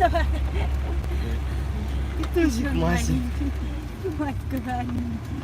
Давай. І Масі. Матько гарненький.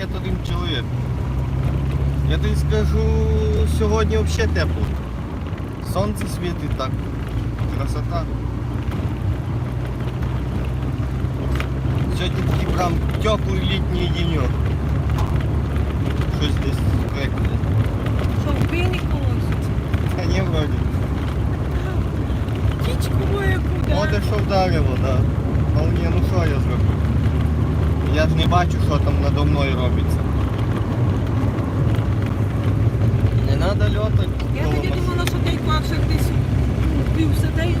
Привіт, один чоловік. Я тобі скажу, сьогодні взагалі тепло. Сонце світить так. Красота. Сьогодні такий прям теплий літній денек. Щось десь крекне. Що, в пені колосить? Та ні, вроді. Кічку мою куди? Може, що вдарило, так. Да. Але ні, ну що я зроблю? Я ж не бачу, що там надо мною робиться. Не треба льотати. Я тоді думала, що ти квакшик десь впився, та й...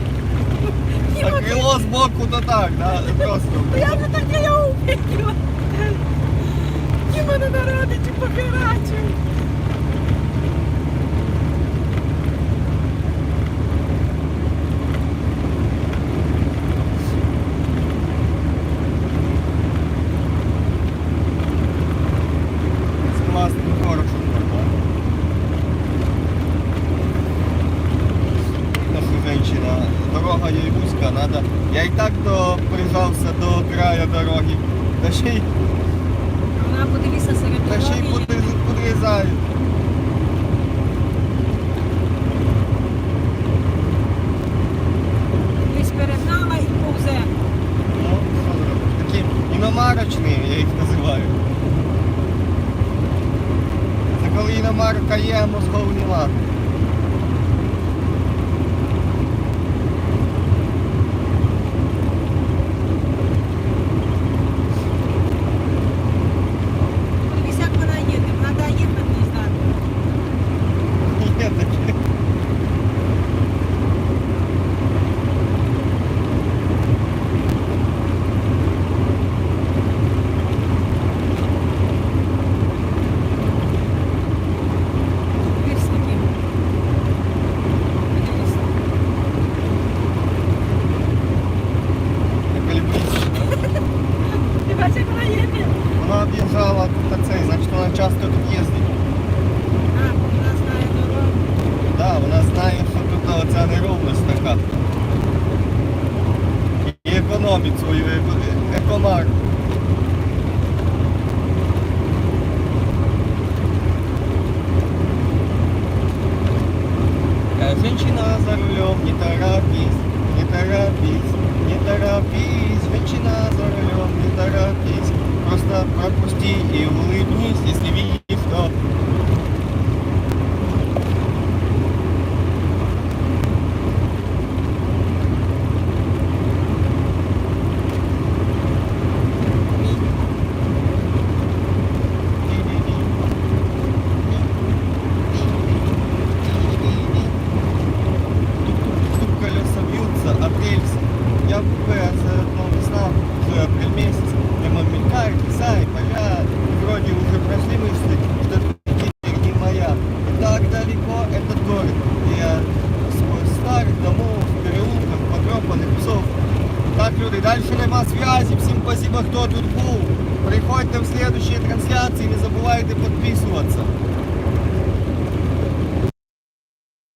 А крило збоку то так, да? Просто. Я не таке я увиділа. Ті мене на родичі похерачив. З класним хорошим, да? Наша женщина, дорога їй вузька, надо. Я і так то прижався до краю дороги. Та ще й, Вона подивися серед та ще й дороги. подріз- подрізаю. Десь перегнала і повзе. Ну, що? Такі іномарочні, я їх називаю. Це коли іномарка є, а мозгов нема. Об'їжджала тут цей, значить вона часто тут їздить. А, вона знає дорогу. Да, вона знає, що тут оця неровність така. І економить свою еко- Э, Женщина за рулем, не торопись, не торопись, не торопись, женщина за рулем, не торопись, просто пропусти и улыбнись, если видишь, Тут колеса бьются от. Я бы заодно знал, что апрель месяц. Прямо мелькает, леса и поля. Вроде уже прошли мысли, что это не моя. И так далеко этот город. И я сквозь старых домов, переулков, потрепанных псов. Так, люди, дальше нема связи. Всім спасибо, хто тут був. Приходьте в следующие трансляції, не забувайте підписуватися.